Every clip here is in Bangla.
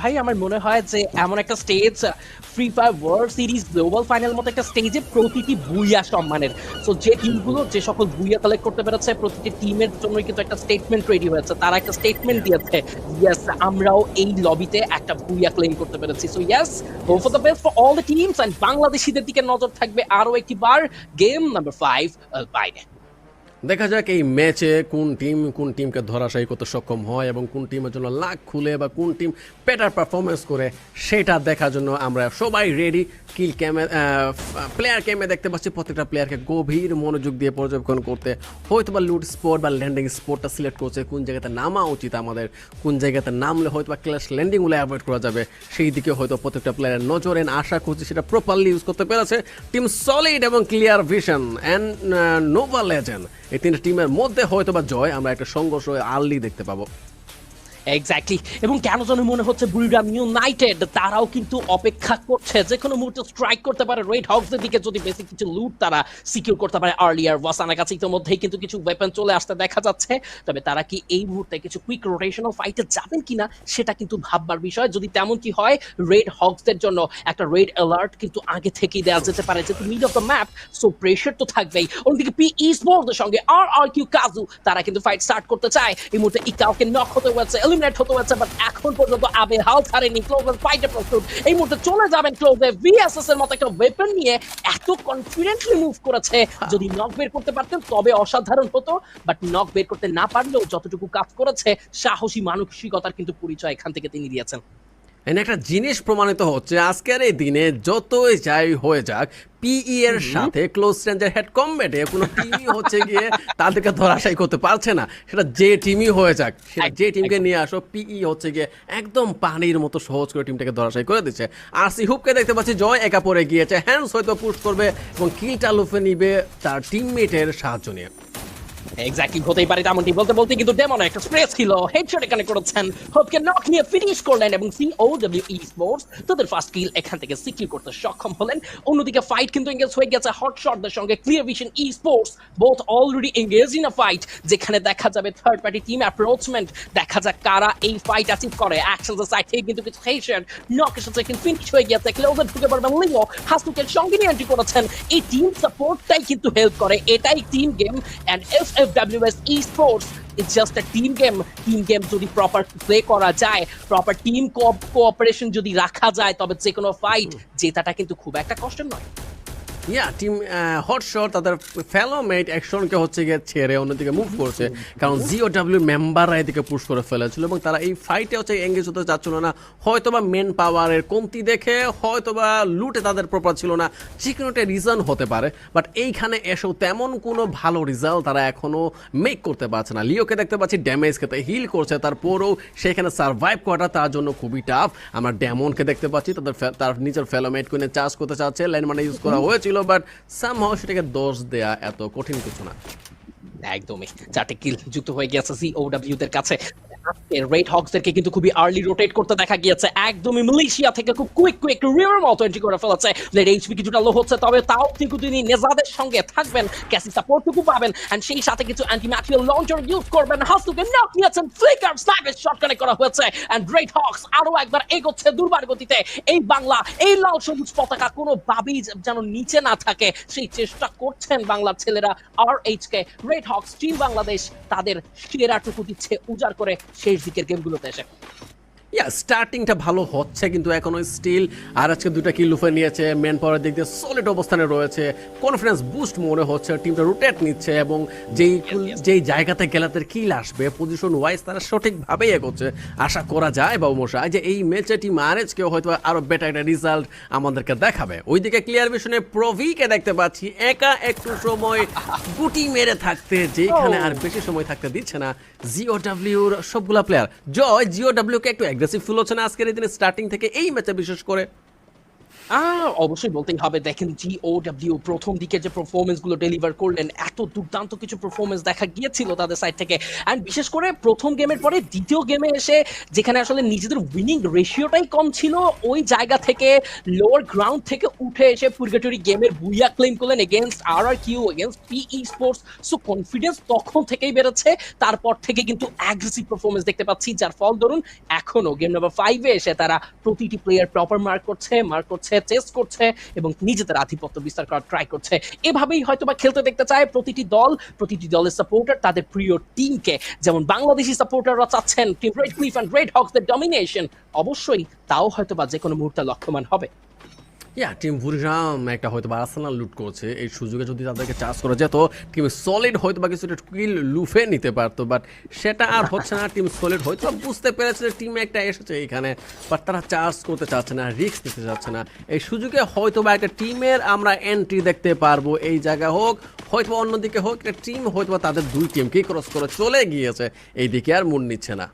ভাই, আমার মনে হয় যে এমন একটা stage free fire world series global final মতো একটা স্টেজে প্রতিটি বুইয়া সম্মানের। সো যে টিমগুলো যে সকল বুইয়া কালেক্ট করতে পেরেছে, প্রতিটি টিমের জন্যই কিন্তু একটা স্টেটমেন্ট রেডি হয়েছে। তারা একটা স্টেটমেন্ট দিয়েছে ইয়েস আমরাও এই লবিতে একটা বুইয়া ক্লেম করতে পেরেছি। So yes hope for the best for all the teams and বাংলাদেশিদের দিকে নজর থাকবে আরও একটি বার। গেম নাম্বার ফাইভ বাইরে দেখা যাক এই ম্যাচে কোন টিম কোন টিমকে ধরাশায়ী করতে সক্ষম হয় এবং কোন টিমের জন্য লাখ খুলে বা কোন টিম বেটার পারফরমেন্স করে, সেটা দেখার জন্য আমরা সবাই রেডি কিল ক্যামে প্লেয়ার ক্যামে দেখতে পাচ্ছি প্রত্যেকটা প্লেয়ারকে গভীর মনোযোগ দিয়ে পর্যবেক্ষণ করতে। হয়তো বা লুট স্পট বা ল্যান্ডিং স্পটটা সিলেক্ট করছে, কোন জায়গাতে নামা উচিত আমাদের, কোন জায়গাতে নামলে হয়তো বা ক্লাস ল্যান্ডিংগুলো অ্যাভয়েড করা যাবে। সেই দিকে হয়তো প্রত্যেকটা প্লেয়ারের নজরে আশা করছি সেটা প্রপারলি ইউজ করতে পেরেছে। টিম সলিড এবং Clear Vision and Nova Legend এই তিনটা টিমের মধ্যে হয়তো বা জয় আমরা একটা সংঘর্ষ আর্লি দেখতে পাবো। এক্স্যাক্টলি এবং কেন যেন মনে হচ্ছে বুড়িরাম ইউনাইটেড, তারাও কিন্তু অপেক্ষা করছে যে কোনো মুহূর্তে স্ট্রাইক করতে পারে। রেড হকসের দিকে যদি বেশি কিছু লুট তারা সিকিউর করতে পারে। আর্লিয়ার ওয়াসানের কাছে ইতিমধ্যেই কিন্তু কিছু ওয়েপন চলে আসতে দেখা যাচ্ছে। তবে তারা কি এই মুহূর্তে কিছু কুইক রোটেশনাল ফাইটে যাবেন কিনা, সেটা কিন্তু ভাববার বিষয়। যদি তেমন কি হয় রেড হকসদের জন্য একটা রেড অ্যালার্ট কিন্তু আগে থেকেই দেওয়া যেতে পারে, যেহেতু mid of the map so pressure তো থাকবেই। অন্যদিকে পি ই স্পোর্টসের সঙ্গে আর আর কিউ কাজু তারা কিন্তু ফাইট স্টার্ট করতে চায়। এই মুহূর্তে ইকাওকে নক হতে হয়েছে। এলিমিনেট হতে হয়েছে বাট এখন পর্যন্ত আবে হাল ছাড়েনি ক্লোজের ফাইটে প্রস্তুত। এই মুহূর্তে চলে যাবেন ক্লোজে ভিএসএস এর মতো একটা ওয়েপন নিয়ে এত কনফিডেন্টলি মুভ করেছে যদি নক বের করতে পারতেন তবে অসাধারণ হতো বাট নক বের করতে না পারলেও যতটুকু কাজ করেছে সাহসী মানসিকতার কিন্তু পরিচয় এখান থেকে তিনি দিয়েছেন। এখানে একটা জিনিস প্রমাণিত হচ্ছে আজকের এই দিনে যতই যাই হয়ে যাক পিই এর সাথে ক্লোজ রেঞ্জের হেড কোনো টিমই হচ্ছে গিয়ে তাদেরকে ধরাশাই করতে পারছে না। সেটা যে টিমই হয়ে যাক সেটা যে টিমকে নিয়ে আসো পিই হচ্ছে গিয়ে একদম পানির মতো সহজ করে টিমটাকে ধরাশাই করে দিচ্ছে। আর সি হুপকে দেখতে পাচ্ছি জয় একা পরে গিয়েছে। হ্যান্ডস হয়তো পুশ করবে এবং কিলটা লুফে নিবে তার টিমমেটের সাহায্য নিয়ে। এক্স্যাক্টলি হতেই পারে তেমনটি। বলতে বলতে কিন্তু ডেমন একটা স্প্রে ছিল হেডশট এখানে করেছেন। হোপকে নক নিয়ে ফিনিশ করলেন এবং C O W E sports তাদের ফার্স্ট কিল এখান থেকে সিকিউর করতে সক্ষম হলেন। অন্যদিকে ফাইট কিন্তু এঙ্গেজ হয়ে গেছে হট শটদের সঙ্গে। Clear Vision E sports both already engage in a fight যেখানে দেখা যাবে থার্ড পার্টি টিম অ্যাপ্রোচমেন্ট দেখা যাক কারা এই ফাইট অ্যাচিভ করে। অ্যাকশনস সাইড থেকে কিন্তু কিছু হেডশট নক এর সাথে কিন্তু ফিনিশ হয়ে গেছে ক্লোজার ঢুকে পড়বেন লিও হাসুকের সঙ্গে নিয়ে এন্ট্রি করেছেন। এই টিম সাপোর্টটাই কিন্তু হেল্প করে। এটাই team game and F F WS E sports it's just a team game team game যদি প্রপার প্লে করা যায় প্রপার টিম কোঅপারেশন যদি রাখা যায় তবে যে কোনো ফাইট জেতাটা কিন্তু খুব একটা কষ্ট নয়। ইয়া টিম হটশট তাদের ফেলোমেট অ্যাকশনকে হচ্ছে গিয়ে ছেড়ে অন্যদিকে মুভ করছে। কারণ জিও ডাব্লিউ মেম্বাররা এদিকে পুশ করে ফেলেছিল এবং তারা এই ফাইটে হচ্ছে এঙ্গেজ হতে চাচ্ছিল না। হয়তো বা মেন পাওয়ারের কমতি দেখে হয়তো বা লুটে তাদের প্রপার ছিল না। যে কোনো একটা রিজন হতে পারে বাট এইখানে এসেও তেমন কোনো ভালো রেজাল্ট তারা এখনও মেক করতে পারছে না। লিওকে দেখতে পাচ্ছি ড্যামেজ খেতে হিল করছে, তারপরেও সেখানে সার্ভাইভ করাটা তার জন্য খুবই টাফ আমরা ড্যামনকে দেখতে পাচ্ছি, তাদের তার নিজের ফেলোমেট কিনে চার্জ করতে চাচ্ছে লাইন মানে ইউজ করা হয়েছিল। বাট সামহাও সেটাকে দোষ দেয়া এত কঠিন কিছু না। একদমই। চারটে কিল যুক্ত হয়ে গেছে সিওডব্লিউ দের কাছে। রেড কিন্তু খুবই আর্লি রোটেট করতে দেখা গিয়েছে। একদমই মালয়েশিয়া থেকে খুব কুইক কুইক রিভার মতো এন্ট্রি করে ফেলেছে। এইচপি কিছুটা লো হচ্ছে, তবে তাও কিন্তু তিনি নেজাদের সঙ্গে থাকবেন, ক্যাসি সাপোর্টটুকু পাবেন এন্ড সেই সাথে কিছু অ্যান্টি লঞ্চার ইউজ করবেন। নক নিয়েছেন ফ্লিকার শট কানেক্ট করা হয়েছে এন্ড রেড হকস আরও একবার এগোচ্ছে দুর্বার গতিতে। এই বাংলা, এই লাল সবুজ পতাকা কোনো ভাবেই যেন নিচে না থাকে। সেই চেষ্টা করছেন বাংলার ছেলেরা আর H K red hawks team Bangladesh, তাদের সেরাটুকু দিচ্ছে উজাড় করে শেষ দিকের গেমগুলোতে এসে। ইয়া স্টার্টিংটা ভালো হচ্ছে কিন্তু এখনও স্টিল আর আজকে দুটা কিল লুফে নিয়েছে মেন পাওয়ার দিক দিয়ে সলিড অবস্থানে রয়েছে। কনফিডেন্স বুস্ট মনে হচ্ছে টিমটা রোটেট নিচ্ছে এবং যেই যেই জায়গাতে গেলে তাদের কিল আসবে পজিশন ওয়াইজ তারা সঠিকভাবেই এগোচ্ছে। আশা করা যায় বাবু মশাই যে এই ম্যাচে টিম আরএচকেও হয়তো আরও বেটার একটা রেজাল্ট আমাদেরকে দেখাবে। ওইদিকে ক্লিয়ার ভিশনে প্রভিকে দেখতে পাচ্ছি একা একটু সময় গুটি মেরে থাকতে যেখানে আর বেশি সময় থাকতে দিচ্ছে না। জিও ডাব্লিউর সবগুলা প্লেয়ার জয় জিও ডাব্লিউকে একটু অ্যাগ্রেসিভ ফিল হচ্ছে না আজকের এই দিনে স্টার্টিং থেকে এই ম্যাচে বিশেষ করে অবশ্যই বলতেই হবে, দেখেন জি ও ডাব্লিউ প্রথম দিকে যে পারফরমেন্সগুলো ডেলিভার করলেন, এত দুর্দান্ত কিছু পারফরমেন্স দেখা গিয়েছিল তাদের সাইড থেকে। অ্যান্ড বিশেষ করে প্রথম গেমের পরে দ্বিতীয় গেমে এসে, যেখানে আসলে নিজেদের উইনিং রেশিওটাই কম ছিল, ওই জায়গা থেকে লোয়ার গ্রাউন্ড থেকে উঠে এসে পুরগেটরি গেমের বুইয়া ক্লেম করলেন against R R Q against PE sports so confidence তখন থেকেই বেড়েছে, তারপর থেকে কিন্তু অ্যাগ্রেসিভ পারফরমেন্স দেখতে পাচ্ছি, যার ফল ধরুন, এখনও গেম নাম্বার ফাইভে এসে তারা প্রতিটি প্লেয়ার প্রপার মার্ক করছে মার্ক করছে চেস্ট করছে এবং নিজেদের আধিপত্য বিস্তার করার ট্রাই করছে। এভাবেই হয়তো বা খেলতে দেখতে চায় প্রতিটি দল, প্রতিটি দলের সাপোর্টার তাদের প্রিয় টিমকে যেমন বাংলাদেশি সাপোর্টাররা চাচ্ছেন team Red Cliff and Red হকসের domination অবশ্যই তাও হয়তো বা যে কোনো মুহূর্তে লক্ষ্যমান হবে। ইয়া টিম বুরিরাম একটা হয়তো বা আর্সেনাল লুট করছে। এই সুযোগে যদি তাদেরকে চার্জ করা যেত টিম সলিড হয়তো বা কিছুটা কিল লুফে নিতে পারতো বাট সেটা আর হচ্ছে না। টিম সলিড হয়তো বুঝতে পেরেছে যে টিম একটা এসেছে এখানে বাট তারা চার্জ করতে চাচ্ছে না রিস্ক নিতে চাচ্ছে না। এই সুযোগে হয়তো বা একটা টিমের আমরা এন্ট্রি দেখতে পারব। এই জায়গা হোক, হয়তো অন্যদিকে হোক, একটা টিম হয়তো বা তাদের দুই টিমকেই ক্রস করে চলে গিয়েছে। এই দিকে আর মন নিচ্ছে না।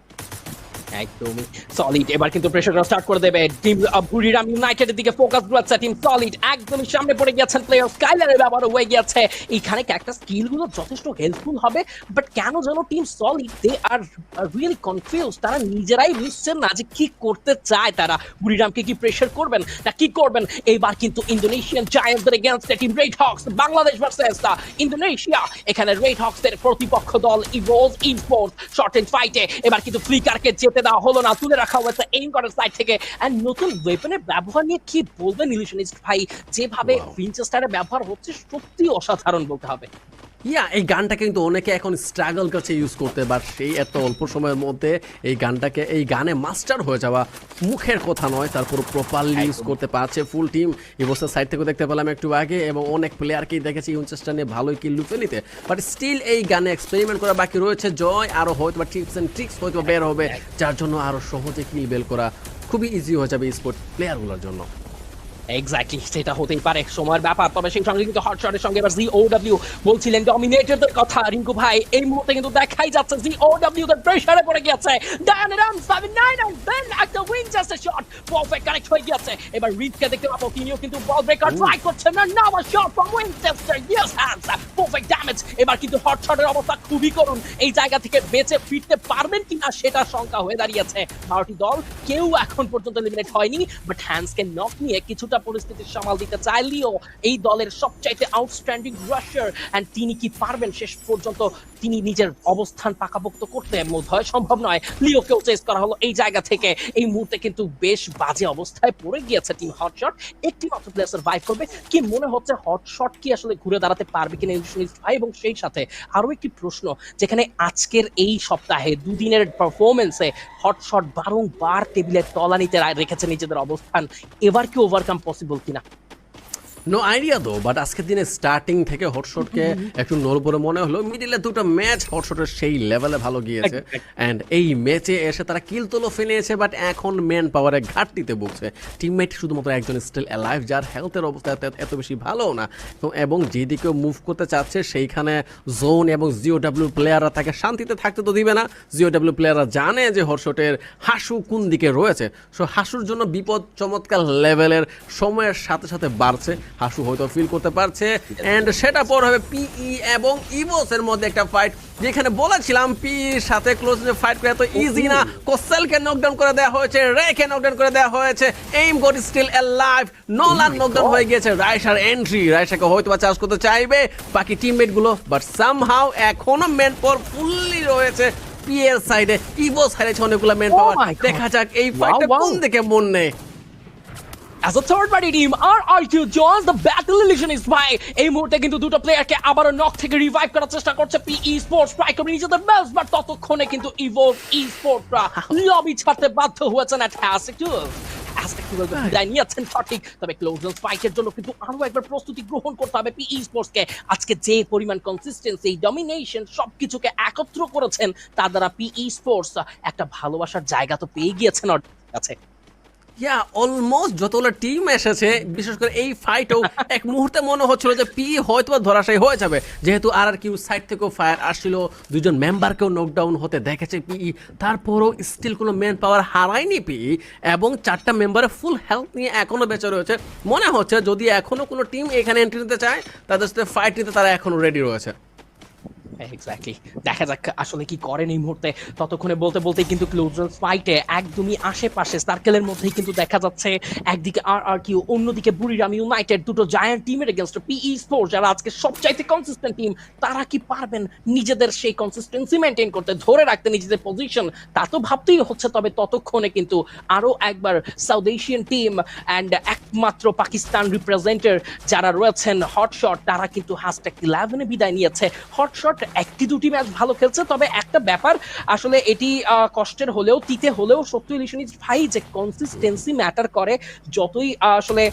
একদমই সলিড এবার কিন্তু স্টার্ট করে দেবে টিম বুড়িরাম দিকে ফোকাস টিম সলিড একদমই সামনে পড়ে গেছেন প্লেয়ার স্কাইলারের ব্যবহার হয়ে গেছে এইখানে একটা যথেষ্ট হেল্পফুল হবে বাট কেন যেন team Solid they are really confuse তারা নিজেরাই বুঝছেন না যে কি করতে চায় তারা। বুড়িরামকে কি প্রেশার করবেন না কি করবেন? এইবার কিন্তু Indonesian জায়ান্টদের against team Red Hawks Bangladesh versus Indonesia এখানে রেড হক্সের প্রতিপক্ষ দল ইভোজ ইনস্পোর্টস শর্ট এন্ড ফাইটে এবার কিন্তু ফ্লিকারকে যেতে দেওয়া হলো না। তুলে রাখা হয়েছে এইম করার সাইড থেকে। এন্ড নতুন ওয়েপনের ব্যবহার নিয়ে কি বলবেন ইলিশনিস্ট ভাই? যেভাবে. উইনচেস্টারের ব্যবহার হচ্ছে সত্যি অসাধারণ বলতে হবে। ইয়া এই গানটা কিন্তু অনেকে এখন স্ট্রাগল করছে ইউজ করতে বাট সেই এত অল্প সময়ের মধ্যে এই গানটাকে এই গানে মাস্টার হয়ে যাওয়া মুখের কথা নয় তারপর প্রপারলি ইউজ করতে পারছে ফুল টিম এবছর সাইড থেকে দেখতে পেলাম একটু আগে এবং অনেক প্লেয়ারকেই দেখেছি ইউনচেস্টার নিয়ে ভালোই কি লুফে নিতে। বাট স্টিল এই গানে এক্সপেরিমেন্ট করা বাকি রয়েছে জয় আরও হয়তো বা টিপস অ্যান্ড ট্রিক্স হয়তো বা বের হবে যার জন্য আরও সহজে কিল বেল করা খুবই ইজি হয়ে যাবে স্পোর্ট প্লেয়ারগুলোর জন্য। এক্স্যাক্টলি সেটা হতেই পারে। সময়ের ব্যাপার তবে সেই সঙ্গে কিন্তু হটশটের সঙ্গে এবার জি ওডব্লিউ বলছিলেন ডমিনেটরদের কথা। রিঙ্কু ভাই এই মুহূর্তে কিন্তু দেখাই যাচ্ছে জি ওডব্লিউ দের প্রেসারে পড়ে গিয়েছে। ডায়ান রাম 79 এন্ড দেন একটা উইনচেস্টার শট পারফেক্ট কানেক্ট হয়ে গেছে এবার রিডকে দেখতে পাবো তিনিও কিন্তু বল ব্রেকার ট্রাই করছেন না now shot from Winchester yes hands perfect damage এবার কিন্তু হটশটের অবস্থা খুবই করুন। এই জায়গা থেকে বেঁচে ফিরতে পারবেন কিনা সেটা শঙ্কা হয়ে দাঁড়িয়েছে। বারোটি দল কেউ এখন পর্যন্ত এলিমিনেট হয়নি বাট হ্যান্ডসকে নক নিয়ে কিছুটা পরিস্থিতির সামাল দিতে চাইলেও এই দলের সবচাইতে আউটস্ট্যান্ডিং রাশার অ্যান্ড তিনি কি পারবেন শেষ পর্যন্ত তিনি নিজের অবস্থান পাকাপোক্ত করতে বোধ হয় সম্ভব নয়। লিওকেও চেস করা হলো এই জায়গা থেকে। এই মুহূর্তে কিন্তু বেশ বাজে অবস্থায় পড়ে গিয়েছে টিম হটশট একটি মাত্র প্লেয়ার সার্ভাইভ করবে। কি মনে হচ্ছে হটশট কি আসলে ঘুরে দাঁড়াতে পারবে কিনা ইলুশনিস্ট ভাই এবং সেই সাথে আরও একটি প্রশ্ন, যেখানে আজকের এই সপ্তাহে দুদিনের পারফরমেন্সে হটশট বারংবার টেবিলের তলানিতে রেখেছে নিজেদের অবস্থান। এবার কি ওভারকাম পসিবল কিনা? নো আইডিয়া দো বাট আজকের দিনে স্টার্টিং থেকে হটশটকে একটু নড়বড়ে মনে হলো মিডিলে দুটো ম্যাচ হটশটের সেই লেভেলে ভালো গিয়েছে। অ্যান্ড এই ম্যাচে এসে তারা কিল তোলো ফেলেছে বাট এখন ম্যান পাওয়ারে ঘাটতিতে ভুগছে। টিমমেট শুধুমাত্র একজন স্টিল অ্যালাইভ যার হেলথের অবস্থা এত- বেশি ভালো না। তো এবং যেদিকে মুভ করতে চাচ্ছে সেইখানে জোন এবং জিও ডাব্লিউ প্লেয়াররা তাকে শান্তিতে থাকতে তো দিবে না। জিও ডাব্লিউ প্লেয়াররা জানে যে হর্ষটের হাসু কোন দিকে রয়েছে। সো হাসুর জন্য বিপদ চমৎকার লেভেলের সময়ের সাথে সাথে বাড়ছে। হাসু হয়তো ফিল করতে পারছে। এন্ড সেটা পর হবে পিই এবং ইভোসের মধ্যে একটা ফাইট যেখানে বলেছিলাম পির সাথে ক্লোজ ফাইট করে এত ইজি না। কোসেলকে নকডাউন করে দেওয়া হয়েছে রেকে নকডাউন করে দেওয়া হয়েছে। Aim god still life Nolan knockdown হয়ে গিয়েছে রাইসার এন্ট্রি রাইসাকে হয়তো বা চার্জ করতে চাইবে বাকি টিমমেটগুলো বাট সামহাউ এখনও মেন পর ফুললি রয়েছে পিএর সাইডে ইভো সাইডে অনেকগুলো মেন Oh পাওয়ার দেখা যাক এই ফাইটটা কোন দিকে মন নেয়। As a third party team, RRQ joins the battle illusionist ভাই এই মুহূর্তে কিন্তু দুটো প্লেয়ারকে আবারও নক থেকে রিভাইভ করার চেষ্টা করছে পিই স্পোর্টস ট্রাই করে নিজেদের বেস্ট বাট ততক্ষণে কিন্তু ইভোভ ই স্পোর্টরা লবি ছাড়তে বাধ্য হয়েছেন অ্যাট হ্যাসিকুল বিদায় নিয়েছেন সঠিক। তবে ক্লোজেন্স ফাইটের জন্য কিন্তু আরও একবার প্রস্তুতি গ্রহণ করতে হবে পিই স্পোর্টসকে আজকে যে পরিমাণ কনসিস্টেন্সি ডমিনেশন সবকিছুকে একত্র করেছেন তার দ্বারা পিই স্পোর্টস একটা ভালোবাসার জায়গা তো পেয়ে গিয়েছেন কাছে। ইয়া অলমোস্ট যতগুলো টিম এসেছে, বিশেষ করে এই ফাইটও এক মুহূর্তে মনে হচ্ছিল যে পি হয়তো বা ধরাশায়ী হয়ে যাবে। যেহেতু আর আর কিউ সাইড থেকেও ফায়ার আসছিল দুজন মেম্বারকেও নকডাউন হতে দেখেছে পিই তারপরও স্টিল কোনো ম্যান পাওয়ার হারায়নি পিই এবং চারটা মেম্বারের ফুল হেলথ নিয়ে এখনও বেঁচে রয়েছে। মনে হচ্ছে যদি এখনও কোনো টিম এখানে এন্ট্রি নিতে চায়, তাদের সাথে ফাইট নিতে তারা এখনও রেডি রয়েছে। এক্স্যাক্টলি দেখা যাক আসলে কি করেন এই মুহূর্তে। ততক্ষণে বলতে বলতে কিন্তু ক্লোজ ফাইটে একদমই আশেপাশে সার্কেলের মধ্যেই কিন্তু দেখা যাচ্ছে একদিকে আর আর কিউ অন্যদিকে বুড়িরাম ইউনাইটেড দুটো জায়ান্ট টিমের এগেনস্ট পিই স্পোর্টস যারা আজকে সবচাইতে কনসিস্টেন্ট টিম তারা কি পারবেন নিজেদের সেই কনসিস্টেন্সি মেনটেন করতে, ধরে রাখতে নিজেদের পজিশন তা তো ভাবতেই হচ্ছে, তবে ততক্ষণে কিন্তু আরও একবার সাউথ এশিয়ান টিম অ্যান্ড একমাত্র পাকিস্তান রিপ্রেজেন্টের যারা রয়েছেন হটশট তারা কিন্তু হাসট্যাগ ইলেভেনে বিদায় নিয়েছে। হটশট একটি দুটি ম্যাচ ভালো খেলছে তবে একটা ব্যাপার আসলে এটি কষ্টের হলেও তিতে হলেও সত্য ইলিশনিজ ভাই যে কনসিস্টেন্সি ম্যাটার করে যতই আসলে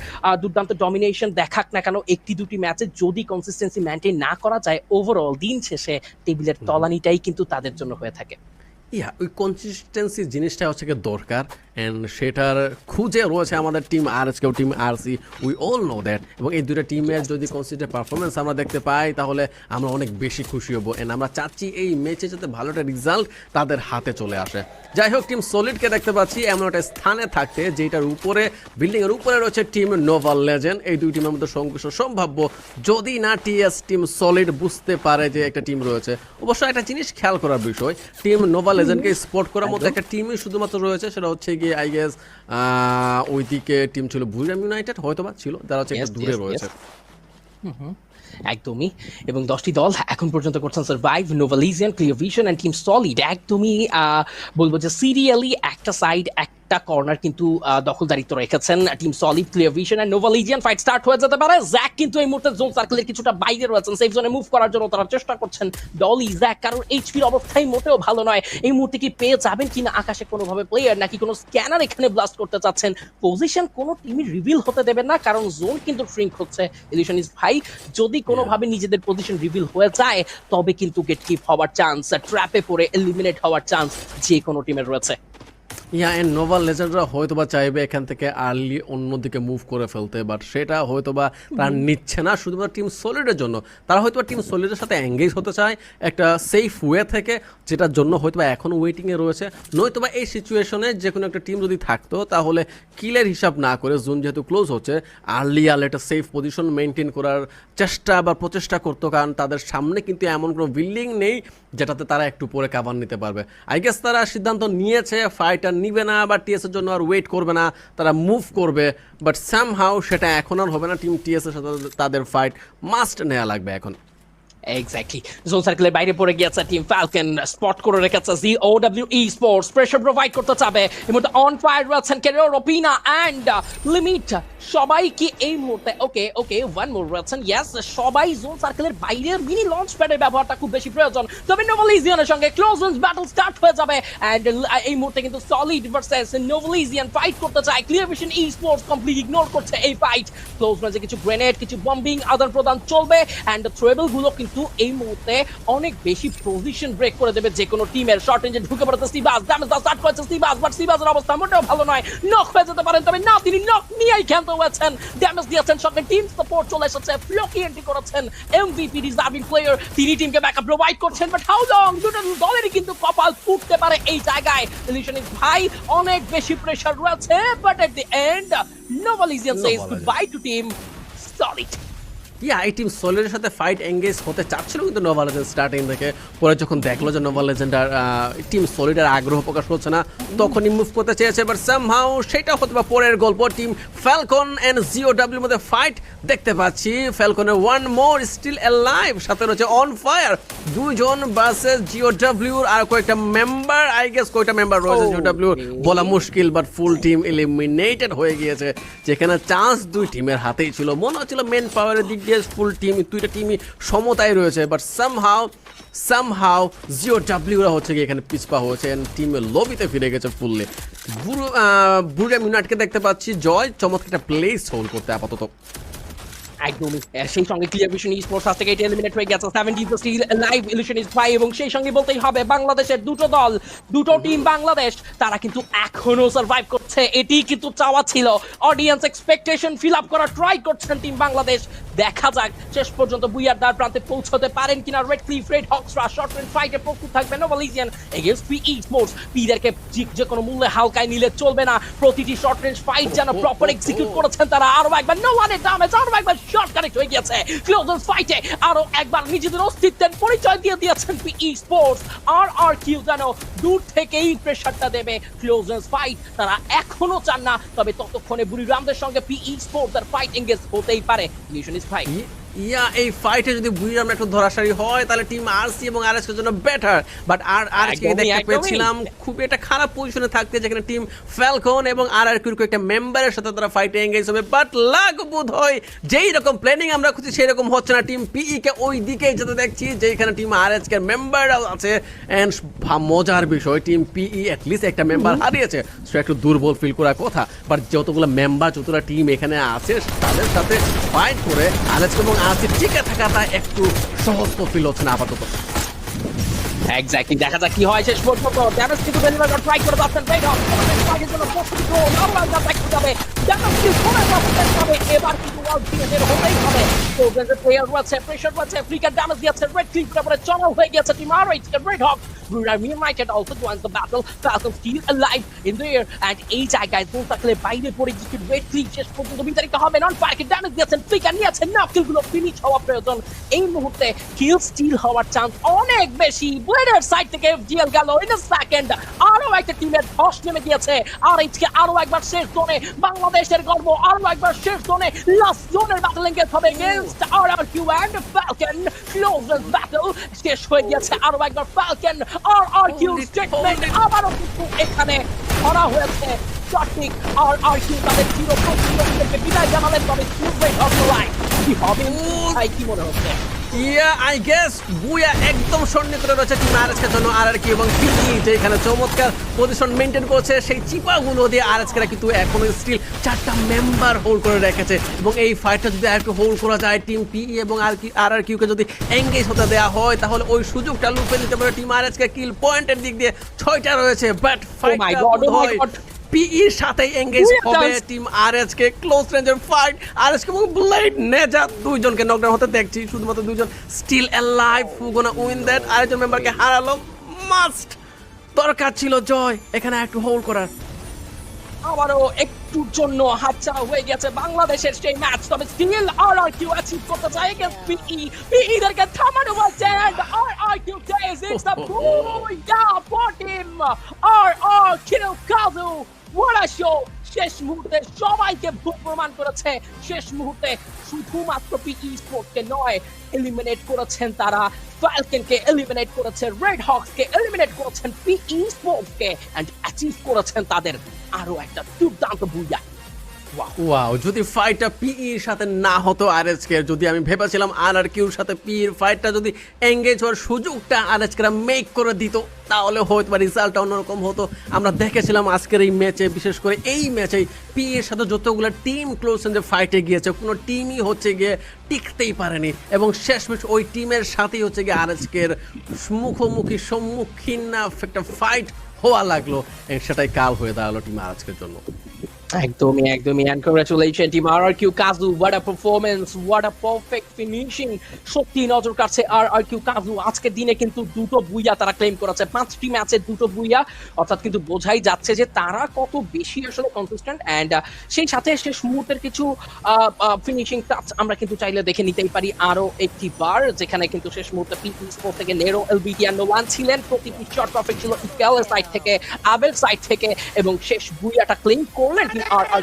দুর্দান্ত ডমিনেশন দেখাক না কেন একটি দুটি ম্যাচে যদি কনসিস্টেন্সি মেনটেন না করা যায় ওভারঅল দিন শেষে টেবিলের তলানিটাই কিন্তু তাদের জন্য হয়ে থাকে। ইয়া ওই কনসিস্টেন্সি জিনিসটা হচ্ছে দরকার। অ্যান্ড সেটার খুঁজে রয়েছে আমাদের টিম আর এস কেউ team R C we all know that এবং এই দুটো টিমের যদি কনসিস্টেন্ট পারফরমেন্স আমরা দেখতে পাই তাহলে আমরা অনেক বেশি খুশি হব। অ্যান্ড আমরা চাচ্ছি এই ম্যাচে যাতে ভালো একটা রেজাল্ট তাদের হাতে চলে আসে। যাই হোক টিম সলিডকে দেখতে পাচ্ছি এমন একটা স্থানে থাকতে যেটার উপরে বিল্ডিং এর উপরে রয়েছে টিম নোভাল লেজেন্ড এই দুই টিমের মধ্যে সংঘর্ষ সম্ভাব্য। যদি না টিএস টিম সলিড বুঝতে পারে যে একটা টিম রয়েছে। অবশ্য একটা জিনিস খেয়াল করার বিষয় টিম নোভাল লেজেন্ডকে স্পট করার মধ্যে একটা টিমই শুধুমাত্র রয়েছে সেটা হচ্ছে গিয়ে আই গেস ওইদিকে টিম ছিল বুড়িরাম ইউনাইটেড হয়তো বা ছিল যারা হচ্ছে একটু দূরে রয়েছে। একদমই। এবং দশটি দল এখন পর্যন্ত করছেন survive Novalysian clear vision and team Solid একদমই বলব যে সিরিয়ালি একটা সাইড একটা কর্নার কিন্তু দখলদারিত্ব রেখেছেন team Solid clear vision and Novalysian fight start হয়ে যেতে পারে। জ্যাক কিন্তু এই মুহূর্তে জোন সার্কেলের কিছুটা বাইরে রয়েছেন সেফ জোনে মুভ করার জন্য তারা চেষ্টা করছেন ডলি জ্যাক কারণ এইচপির অবস্থাই মোটেও ভালো নয়। এই মুহূর্তে কি পেয়ে যাবেন কিনা আকাশে কোনোভাবে প্লেয়ার নাকি কোনো স্ক্যানার এখানে ব্লাস্ট করতে চাচ্ছেন? পজিশন কোনো টিমই রিভিল হতে দেবেন না কারণ জোন কিন্তু শ্রিঙ্ক হচ্ছে। এলিশন ইস ভাই যদি কোনোভাবে নিজেদের পজিশন রিভিল হয়ে যায় তবে কিন্তু গেট কিপ হওয়ার চান্স ট্র্যাপে পড়ে এলিমিনেট হওয়ার চান্স যে কোনো টিমের রয়েছে। ইয়া এন্ড নোভাল লেজেন্ডরা হয়তো বা চাইবে এখান থেকে আর্লি অন্যদিকে মুভ করে ফেলতে, বাট সেটা হয়তো বা তারা নিচ্ছে না, শুধুমাত্র টিম সলিডের জন্য। তারা হয়তো টিম সলিডের সাথে এঙ্গেজ হতে চায় একটা সেফ ওয়ে থেকে, যেটার জন্য হয়তো বা এখনও ওয়েটিংয়ে রয়েছে। নয়তো বা এই সিচুয়েশনে যে কোনো একটা টিম যদি থাকতো, তাহলে কিলের হিসাব না করে জুন যেহেতু ক্লোজ হচ্ছে, আর্লি আর্লি একটা সেফ পজিশন মেনটেন করার চেষ্টা বা প্রচেষ্টা করতো, কারণ তাদের সামনে কিন্তু এমন কোনো বিল্ডিং নেই যেটাতে তারা একটু পরে কাভার নিতে পারবে। আই গেস তারা সিদ্ধান্ত নিয়েছে ফাইটার নিবে না বা টিএসের জন্য আর ওয়েট করবে না, তারা মুভ করবে বাট স্যাম হাউ সেটা এখন আর হবে না। টিম টিএস এর সাথে তাদের ফাইট মাস্ট নেওয়া লাগবে এখন। এক্স্যাক্টলি জোন সার্কেলের বাইরে পড়ে গিয়েছে টিম ফ্যালকন স্পট করে রেখেছে G O W esports pressure provide করতে চাবে। এই মুহূর্তে অন ফায়ার রয়েছেন কেরিও রপিনা অ্যান্ড লিমিট সবাই কি এই মুহূর্তে ওকে ওকে ওয়ান মোর রয়েছেন। ইয়েস সবাই জোন সার্কেলের বাইরের মিনি লঞ্চ প্যাডের ব্যবহারটা খুব বেশি প্রয়োজন। তবে নোভালিজিয়ানের সঙ্গে ক্লোজ রেঞ্জ ব্যাটল স্টার্ট হয়ে যাবে। অ্যান্ড এই মুহূর্তে কিন্তু সলিড ভার্সেস নোভালিজিয়ান ফাইট করতে চায়। Clear vision esports complete ignore করছে এই ফাইট ক্লোজ রেঞ্জে কিছু গ্রেনেড কিছু বম্বিং আদান প্রদান চলবে। অ্যান্ডগুলো কিন্তু এই মুহূর্তে অনেক বেশি পজিশন ব্রেক করে দেবে যে কোনো টিমের শর্ট রেঞ্জে ঢুকে পড়েছে সিবাস ড্যামেজ দা স্টার্ট করেছে সিবাস বাট সিবাসের অবস্থা মোটেও ভালো নয়। নক হয়ে যেতে পারেন তবে না তিনি নক নিয়েই ক্ষান্ত হয়েছেন। ড্যামেজ দিয়েছেন সঙ্গে টিম সাপোর্ট চলে এসেছে ফ্লোকি এন্ট্রি করেছেন এমভিপি রিজার্ভিং প্লেয়ার তিনি টিমকে ব্যাকআপ প্রোভাইড করছেন বাট হাউ লং দুটো দলেরই কিন্তু কপাল ফুটতে পারে এই জায়গায়। লিশনিক ভাই অনেক বেশি প্রেসার রয়েছে but at the end Novalysian says Novalysian. Good bye to team Solid yeah এই টিম সোলের সাথে ফাইট এঙ্গেজ হতে চাচ্ছিল কিন্তু নোভা লেজেন্ড স্টার্টিং থেকে? পরে যখন দেখল যে নোভা লেজেন্ড আর টিম সলিডের আগ্রহ প্রকাশ করছে না তখনই মুভ করতে চেয়েছে বাট সামহাউ সেটা হতে বা পরের গল্প। Team Falcon and G O ডাব্লিউর মধ্যে ফাইট দেখতে পাচ্ছি। ফ্যালকনের ওয়ান মোর স্টিল লাইভ সাথে রয়েছে অন ফায়ার দুইজন ভার্সেস জিও ডাব্লিউর আর কয়েকটা মেম্বার আই গেস কয়েকটা মেম্বার রয়েছে জিও ডাব্লিউ বলা মুশকিল বাট ফুল টিম এলিমিনেটেড হয়ে গিয়েছে যেখানে চান্স দুই টিমের হাতেই ছিল। মনে হচ্ছিল মেন পাওয়ারের দিক দিয়ে ফুল টিম দুইটা টিমই সমতায় রয়েছে but somehow somehow G O ডাব্লিউরা হচ্ছে গিয়ে এখানে পিছপা হয়েছে টিমের লবিতে ফিরে গেছে ফুললে বুড়ো বুড়া মিনাটকে দেখতে পাচ্ছি। জয়, চমৎকার একটা প্লেস হোল্ড করতে আপাতত। একদমই সেই সঙ্গে ক্লিয়ার ভিশন স্পোর্টস হাত থেকে এলিমিনেট হয়ে গেছে। Seventy still live illusion is phi এবং সেই সঙ্গে বলতেই হবে বাংলাদেশের দুটো দল দুটো টিম বাংলাদেশ তারা কিন্তু এখনও সার্ভাইভ করছে। এটি কিন্তু চাওয়া ছিল। অডিয়েন্স এক্সপেকটেশন ফিল আপ করা ট্রাই করছেন টিম বাংলাদেশ। দেখা যাক শেষ পর্যন্ত বুইয়ার দ্বার প্রান্তে পৌঁছতে পারেন কিনা। রেড ক্লিফ রেড হক্সরা শর্ট রেঞ্জ ফাইটে প্রস্তুত থাকবে নোভালিজিয়ান এগেন্স্ট পিই স্পোর্টস পিদেরকে যে কোনো মূল্যে হালকায় নিলে চলবে না। প্রতিটি শর্ট রেঞ্জ ফাইট যেন প্রপার এক্সিকিউট করেছেন তারা। আরও একবার নো ওয়ানে ড্যামেজ আরও একবার শর্ট কানেক্ট গিয়েছে। ক্লোজার ফাইটে আরও একবার নিজেদের অস্তিত্বের পরিচয় দিয়ে দিয়েছেন পিই স্পোর্টস আর আর কিউ যেন দূর থেকেই প্রেশারটা দেবে ক্লোজার ফাইট তারা এখনও চান না, তবে ততক্ষণে বুড়িরামদের সঙ্গে পিই স্পোর্টস আর ফাইট এঙ্গেজ হতেই পারে। মিশন ইজ ফাইট ই- ইয়া এই ফাইটে যদি বুড়িরাম একটু ধরাশারি হয় তাহলে টিম আরসি এবং আরএস এর জন্য বেটার বাট আর আর একদমই, দেখতে পেয়েছিলাম খুব একটা খারাপ পজিশনে থাকতে যেখানে টিম ফ্যালকন এবং আর আর কিউর একটা মেম্বারের সাথে তারা ফাইটে এঙ্গেজ হবে। বাট লাগ বোধ হয় যেই রকম প্ল্যানিং আমরা খুঁজি সেই রকম হচ্ছে না। টিম পিই কে ওই দিকে যেতে দেখছি যেখানে টিম আর এস কে মেম্বাররাও আছে। এন্ড মজার বিষয় টিম পিই লিস্ট একটা মেম্বার হারিয়েছে। সো একটু দুর্বল ফিল করার কথা। বাট যতগুলো মেম্বার যতটা টিম এখানে আছে তাদের সাথে ফাইট করে আরএস এবং আরসি টিকে থাকাটা একটু সহজ তো না আপাতত। এক্স্যাক্টলি দেখা যাক কি হয় শেষ পর্যন্ত ড্যামেজ কিন্তু ডেলিভার করার ট্রাই করে যাচ্ছেন বেড অফ ফাইটের জন্য প্রস্তুতি তো নরমাল যা ব্যাক যাবে ড্যামেজ কিল করে যাচ্ছেন তবে এবার কিন্তু ওয়ার্ল্ড টিমের হতেই হবে তো গ্রেজের প্লেয়ার রয়েছে প্রেশার রয়েছে ফ্রিকার ড্যামেজ দিয়েছে রেড ক্লিক তারপরে চড়াও হয়ে গিয়েছে team R H Red Hawk Bruno United also joins the battle. Falcons still alive in the air. And এই জায়গায় দোল থাকলে বাইরে পড়ে গিয়ে রেড ক্লিক শেষ পর্যন্ত বিতাড়িত হবে নন ফায়ারকে ড্যামেজ দিয়েছেন ফ্লিকার নিয়েছেন, না কিলগুলো ফিনিশ হওয়া প্রয়োজন এই মুহূর্তে কিল স্টিল হওয়ার চান্স অনেক বেশি ব্লেডের সাইড থেকে জিএল গেল ইন সেকেন্ড আরও একটা টিমের ধস নেমে গিয়েছে। আর এইচকে আরও একবার শেষ জোনে বাংলাদেশের গর্ব আরও একবার শেষ জোনে লাস্ট জোনের ব্যাটল এঙ্গেজ হবে against R R Q and Falcon closest battle শেষ হয়ে গিয়েছে। আরও একবার Falcon R R Q statement আবারও কিন্তু এখানে ধরা হয়েছে। সঠিক আর আর কিউ তাদের চির প্রতিযোগীদেরকে বিদায় জানালেন তবে সুপার অফ লাইন কি হবে কি মনে হচ্ছে ইয়া আই গেস বুয়া একদম সন্নিহিত রয়েছে টিম আর জন্য আর আর কি এবং পিই যে এখানে চমৎকার পজিশন মেনটেন করছে। সেই চিপাগুলো দিয়ে আর এসকেরা কিন্তু এখনও স্টিল চারটা মেম্বার হোল্ড করে রেখেছে এবং এই ফাইটটা যদি আর একটু হোল্ড করা যায় টিম পিই এবং আর কি আর আর কিউকে যদি এঙ্গেজ হতে দেওয়া হয় তাহলে ওই সুযোগটা লুপে দিতে পারে। টিম আর এসকে কিল পয়েন্টের দিক দিয়ে ছয়টা রয়েছে বাট Oh পিইর সাথে এঙ্গেজ হবে টিম আরএস কে ক্লোজ রেঞ্জের ফাইট আরএস কে এবং ব্লেড নেজা দুইজনকে নকডাউন হতে দেখছি। শুধুমাত্র দুইজন still alive who gonna win that আরেকজন মেম্বারকে হারালো। মাস্ট দরকার ছিল জয়। এখানে একটু হোল্ড করার। আবারও একটুর জন্য হাতছাড়া হয়ে গেছে বাংলাদেশের সেই ম্যাচ তবে still R R Q achieve করতে চায় এগেন্স্ট পিই পিই দেরকে থামানো and R R Q it's the Buaya for team R R kill Kazu A শেষ মুহূর্তে সবাইকে ভুল প্রমাণ করেছে শেষ মুহূর্তে শুধুমাত্র পিই স্পোর্টকে নয় এলিমিনেট করেছেন তারা ফ্যালকেনকে এলিমিনেট করেছে রেড হকসকে এলিমিনেট করেছেন পিই স্পোর্টসকে অ্যান্ড অ্যাচিভ করেছেন তাদের আরও একটা দুর্দান্ত Wow. ওয়াও। যদি ফাইটটা পিইর সাথে না হতো আর কে যদি আমি ভেবেছিলাম আর আর কিউর সাথে পিইর ফাইটটা যদি এঙ্গেজ হওয়ার সুযোগটা আর এসকেরা মেক করে দিত, তাহলে হয়তো বা রেজাল্টটা অন্যরকম হতো। আমরা দেখেছিলাম আজকের এই ম্যাচে বিশেষ করে এই ম্যাচেই পি এর সাথে যতগুলো টিম ক্লোজ যে ফাইটে গিয়েছে, কোনো টিমই হচ্ছে গিয়ে টিকতেই পারেনি। এবং শেষমেশ ওই টিমের সাথেই হচ্ছে গিয়ে আর এসকের মুখোমুখি সম্মুখীন না একটা ফাইট হওয়া লাগল। সেটাই কাল হয়ে দাঁড়াল টিম আর এসকের জন্য। একদমই একদমই। And congratulation team R R Q Kazu what a performance what a perfect finishing সত্যি নজর কাটছে আর আর কিউ কাজু আজকের দিনে কিন্তু দুটো বুইয়া তারা ক্লেম করেছে। পাঁচটি ম্যাচে দুটো বুইয়া অর্থাৎ কিন্তু বোঝাই যাচ্ছে যে তারা কত বেশি আসলে কনসিস্টেন্ট অ্যান্ড সেই সাথে শেষ মুহূর্তের কিছু ফিনিশিং টাচ আমরা কিন্তু চাইলে দেখে নিতেই পারি আরও একটি বার, যেখানে কিন্তু শেষ মুহূর্তে পিপি স্পোর্ট থেকে নেরো এলবিডিয়া নোলান ছিলেন। প্রতিটি শট পারফেক্ট ছিল ইকেলের সাইড থেকে আবেল সাইড থেকে, এবং শেষ বুইয়াটা ক্লেম করলেন আর আর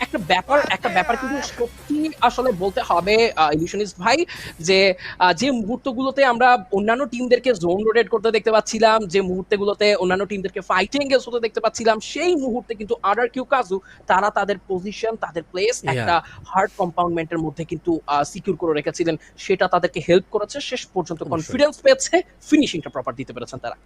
একটা ব্যাপার একটা ব্যাপার কিন্তু সত্যি আসলে বলতে হবে ইলিউশনিস্ট ভাই যে যে মুহূর্তগুলোতে আমরা অন্যান্য টিমদেরকে জোন রোটেট করতে দেখতে পাচ্ছিলাম যে মুহূর্তগুলোতে অন্যান্য টিমদেরকে ফাইটিং হতে দেখতে পাচ্ছিলাম সেই মুহূর্তে কিন্তু আর কিউ কাজু তারা তাদের পজিশন তাদের প্লেস একটা হার্ড কম্পাউন্ডমেন্টের মধ্যে কিন্তু সিকিউর করে রেখেছিলেন। সেটা তাদেরকে হেল্প করেছে শেষ পর্যন্ত কনফিডেন্স পেয়েছে ফিনিশিংটা প্রপার দিতে পেরেছেন তারা।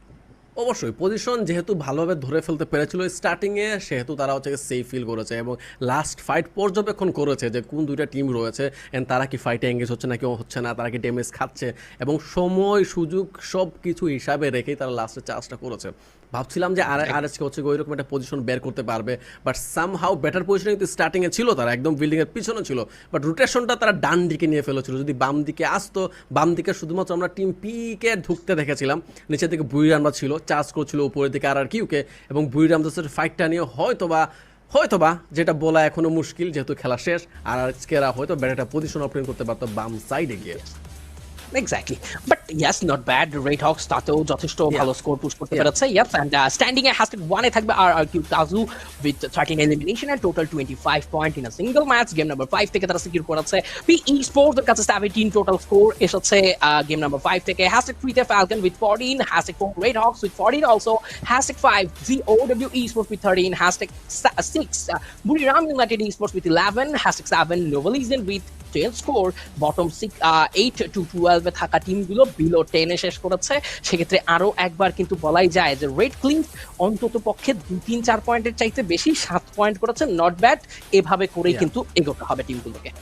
অবশ্যই পজিশন যেহেতু ভালোভাবে ধরে ফেলতে পেরেছিল স্টার্টিংয়ে সেহেতু তারা হচ্ছে সেফ ফিল করেছে এবং লাস্ট ফাইট পর্যবেক্ষণ করেছে যে কোন দুইটা টিম রয়েছে অ্যান্ড তারা কি ফাইটে এঙ্গেজ হচ্ছে না, কেউ হচ্ছে না, তারা কি ড্যামেজ খাচ্ছে এবং সময়, সুযোগ সব কিছু হিসাবে রেখেই তারা লাস্টে চার্জটা করেছে। ভাবছিলাম যে আর আর এসকে হচ্ছে ওই রকম একটা পজিশন বের করতে পারবে বাট সাম হাউ বেটার পজিশনে কিন্তু স্টার্টিংয়ে ছিল তারা একদম বিল্ডিংয়ের পিছনে ছিল। বাট রোটেশনটা তারা ডান দিকে নিয়ে ফেলেছিল। যদি বাম দিকে আসতো বাম দিকে শুধুমাত্র আমরা টিম পিকে ঢুকতে দেখেছিলাম নিচের দিকে বুইরামরা ছিল চার্জ করছিল উপরের দিকে আর আর কিউকে এবং বুইরামদের ফাইটটা নিয়ে হয়তোবা হয়তোবা যেটা বলা এখনও মুশকিল যেহেতু খেলা শেষ আর আজকেরা হয়তো ব্যাটারটা পজিশন অপটেন করতে পারতো বাম সাইডে গিয়ে। Exactly but yes not bad Red Hawks তাতেও যথেষ্ট ভালো স্কোর পুশ করতে পেরেছে। Yes and standing a hashtag ওয়ানে থাকবে R R Q Kazu with thirteen elimination and total twenty five point in a single match game number five থেকে তারা সিকিউর করেছে। পি ই স্পোর্টসের কাছে সেভেন্টিন টোটাল স্কোর এসেছে গেম নাম্বার ফাইভ থেকে। হ্যাশট্যাগ থ্রিতে Falcon with fourteen hashtag four Red Hawks with fourteen also hashtag five G O W esports with thirteen hashtag six Buriram United esports with eleven hashtag seven Novalysian with ten score bottom six eight to টুয়েলভে থাকা টিমগুলো বিলো টেনে শেষ করেছে। সেক্ষেত্রে আরও একবার কিন্তু বলাই যায় যে রেড অন্তত পক্ষে দু তিন চার পয়েন্টের চাইতে বেশি সাত পয়েন্ট করেছে নট ব্যাড এভাবে করেই কিন্তু এগোতে হবে টিমগুলোকে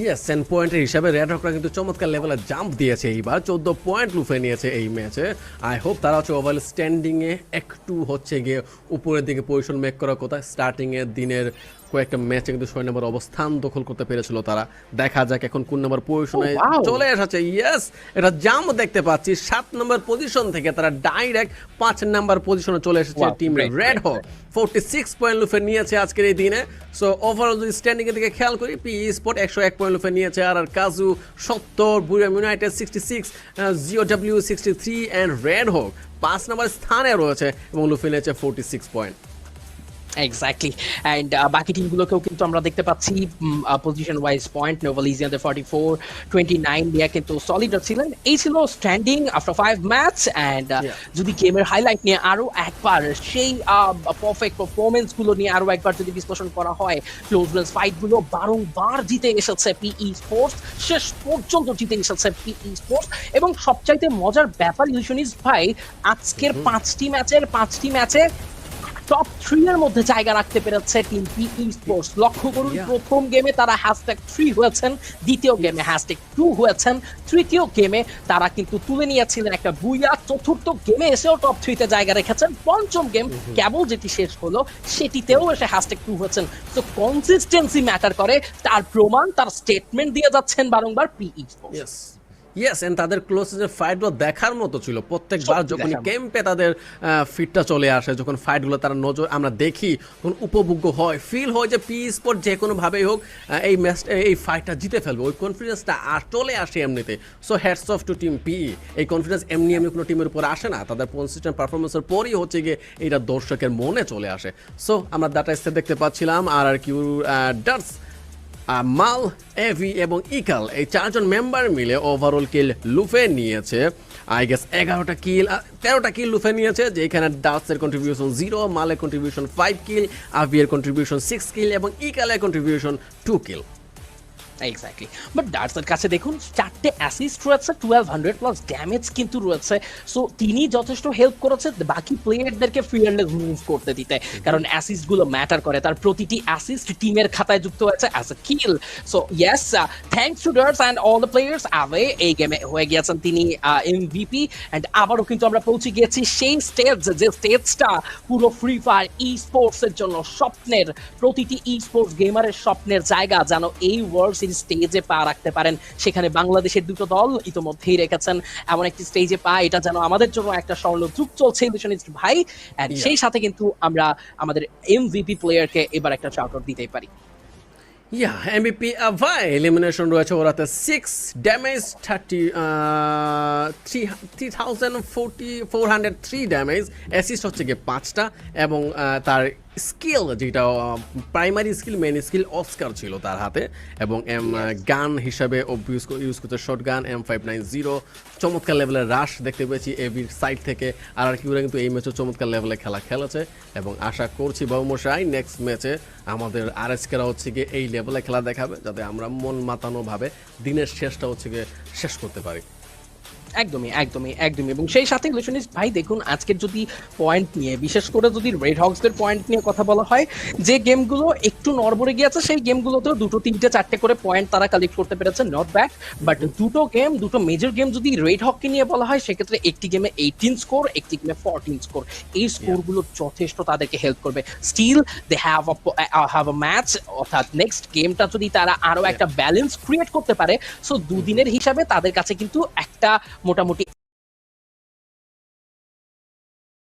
ইয়েস সেন পয়েন্টের হিসাবে রেড হকরা কিন্তু চমৎকার লেভেলে জাম্প দিয়েছে এইবার। চোদ্দ পয়েন্ট লুফে নিয়েছে এই ম্যাচে আই হোপ তারা হচ্ছে ওভারঅল স্ট্যান্ডিংয়ে একটু হচ্ছে গিয়ে উপরের দিকে পজিশন মেক করার কথা। স্টার্টিংয়ে দিনের কয়েকটা ম্যাচে কিন্তু ছয় নম্বর অবস্থান দখল করতে পেরেছিল তারা। দেখা যাক এখন কোন নম্বর পজিশনে Oh, চলে এসেছে। ইয়েস এটা জাম্প দেখতে পাচ্ছি। সাত নম্বর পজিশন থেকে তারা ডাইরেক্ট পাঁচ নম্বর পজিশনে চলে এসেছে team Red Hawk forty six point লুফে নিয়েছে আজকের এই দিনে। সো ওভারঅল যদি স্ট্যান্ডিং এর দিকে খেয়াল করি পি স্পোর্ট একশো এক পয়েন্ট লুফে নিয়েছে। আর আর কাজু সত্তর Buriram United sixty six G O W sixty three and Red Hawk পাঁচ নম্বর স্থানে রয়েছে এবং লুফে নিয়েছে forty six point exactly and বাকি টিমগুলোকেও কিন্তু আমরা দেখতে পাচ্ছি পজিশন ওয়াইজ পয়েন্ট নোভালিজিয়ানদের ফর্টি ফোর টোয়েন্টি নাইন দিয়ে কিন্তু সলিড ছিলেন। এই ছিল standing after five match and যদি গেমের হাইলাইট নিয়ে আরও একবার সেই পারফেক্ট পারফরমেন্সগুলো নিয়ে আরও একবার যদি বিশ্লেষণ করা হয় ক্লোজ রেঞ্জ ফাইটগুলো বারংবার জিতে এসেছে পিই স্পোর্টস শেষ পর্যন্ত জিতে এসেছে পিই স্পোর্টস এবং সবচাইতে মজার ব্যাপার ইলিশনিস ভাই আজকের পাঁচটি ম্যাচের পাঁচটি ম্যাচে টপ থ্রি এর মধ্যে জায়গা রাখতে পেরেছে টিম পিই স্পোর্টস লক্ষ্য করুন প্রথম গেমে তারা হ্যাশট্যাগ থ্রি হয়েছেন দ্বিতীয় গেমে হ্যাশট্যাগ টু হয়েছেন তৃতীয় গেমে তারা কিন্তু তুলে নিয়েছিলেন একটা বুইয়া। চতুর্থ গেমে এসেও টপ থ্রিতে জায়গা রেখেছেন। পঞ্চম গেম কেবল যেটি শেষ হলো সেটিতেও এসে হ্যাশট্যাগ টু হয়েছেন। তো কনসিস্টেন্সি ম্যাটার করে তার প্রমাণ তার স্টেটমেন্ট দিয়ে যাচ্ছেন বারংবার পিই স্পোর্টস ইয়েস এন্ড তাদের ক্লোজ যে ফাইটগুলো দেখার মতো ছিল। প্রত্যেকবার যখন ক্যাম্পে তাদের ফিটটা চলে আসে যখন ফাইটগুলো তারা নজর আমরা দেখি তখন উপভোগ্য হয়। ফিল হয় যে পি স্পোর্ট যে কোনোভাবেই হোক এই ম্যাচ এই ফাইটটা জিতে ফেলবে। ওই কনফিডেন্সটা আর চলে আসে এমনিতে। So hats off to team P এই কনফিডেন্স এমনি এমনি কোনো টিমের উপর আসে না। তাদের কনসিস্টেন্ট পারফরমেন্সের পরই হচ্ছে গিয়ে এইটা দর্শকের মনে চলে আসে। সো আমরা ডাটা স্টেট দেখতে পাচ্ছিলাম। আর আর কিউ ডার্স মাল, এভি এবং ইকাল এই চারজন মেম্বার মিলে ওভারঅল কিল লুফে নিয়েছে। আই গেস এগারোটা কিল তেরোটা কিল লুফে নিয়েছে যে এখানে ডাসের কন্ট্রিবিউশন জিরো মালের কন্ট্রিবিউশন ফাইভ কিল আভিয়ের কন্ট্রিবিউশন সিক্স কিল এবং ইকালের contribution two kill exactly but ডার্সের কাছে দেখুন চারটে অ্যাসিস্ট রয়েছে টুয়েলভ হান্ড্রেড প্লাস ড্যামেজ কিন্তু রয়েছে। সো তিনি যথেষ্ট হেল্প করেছে বাকি প্লেয়ারদেরকে ফিয়ারলেস মুভ করতে দিতে। কারণ অ্যাসিস্টগুলো ম্যাটার করে। তার প্রতিটি অ্যাসিস্ট টিমের খাতায় যুক্ত হয়েছে as a kill so yes thanks to Dars and all the players away এই গেমে হয়ে গিয়েছেন তিনি এমভিপি অ্যান্ড আবারও কিন্তু আমরা পৌঁছে গিয়েছি সেই স্টেজ যে স্টেজটা পুরো ফ্রি ফায়ার ই স্পোর্টস এর জন্য স্বপ্নের প্রতিটি ই স্পোর্টস গেমারের স্বপ্নের জায়গা যেন এই ওয়ার্ল্ড সিরিজ স্টেজে পা রাখতে পারেন। সেখানে বাংলাদেশের দুটো দল ইতোমধ্যেই রেখেছেন। এমন একটি স্টেজে পা এটা যেন আমাদের জন্য একটা স্বর্ণ যুগ চলছে ইলিশনিস্ট ভাই। সেই সাথে কিন্তু আমরা আমাদের এমভিপি প্লেয়ারকে এবার একটা চাউট দিতেই পারি। ইয়া এমবিপি ভাই এলিমিনেশন রয়েছে ওরাতে six damage thirty three three thousand forty four hundred three damage assist হচ্ছে গিয়ে পাঁচটা এবং আহ, তার স্কিল যেটা primary skill main skill Oscar ছিল তার হাতে। এবং এম গান হিসাবে ইউজ ইউজ করছে short gun M five nine zero চমৎকার লেভেলের রাশ দেখতে পেয়েছি এভির সাইড থেকে। আর আর কি কিউরা কিন্তু এই ম্যাচে চমৎকার লেভেলে খেলা খেলেছে। এবং আশা করছি বাবুমশাই নেক্সট ম্যাচে আমাদের আর এসকেরা হচ্ছে গিয়ে এই লেভেলে খেলা দেখাবে যাতে আমরা মন মাতানোভাবে দিনের শেষটা হচ্ছে গিয়ে শেষ করতে পারি। একদমই একদমই একদমই। এবং সেই সাথে ইলেকশনিস্ট ভাই দেখুন আজকের যদি পয়েন্ট নিয়ে বিশেষ করে যদি রেড হকসদের পয়েন্ট নিয়ে কথা বলা হয় যে গেমগুলো একটু নড়বড়ে গিয়েছে সেই গেমগুলোতেও দুটো তিনটে চারটে করে পয়েন্ট তারা কালেক্ট করতে পেরেছে নট ব্যাড বাট দুটো গেম দুটো মেজর গেম যদি রেড হককে নিয়ে বলা হয় সেক্ষেত্রে একটি গেমে এইটিন স্কোর একটি গেমে ফোরটিন স্কোর এই স্কোরগুলো যথেষ্ট তাদেরকে হেল্প করবে। Still they have have a match অর্থাৎ নেক্সট গেমটা যদি তারা আরও একটা ব্যালেন্স ক্রিয়েট করতে পারে সো দুদিনের হিসাবে তাদের কাছে কিন্তু একটা মোটামুটি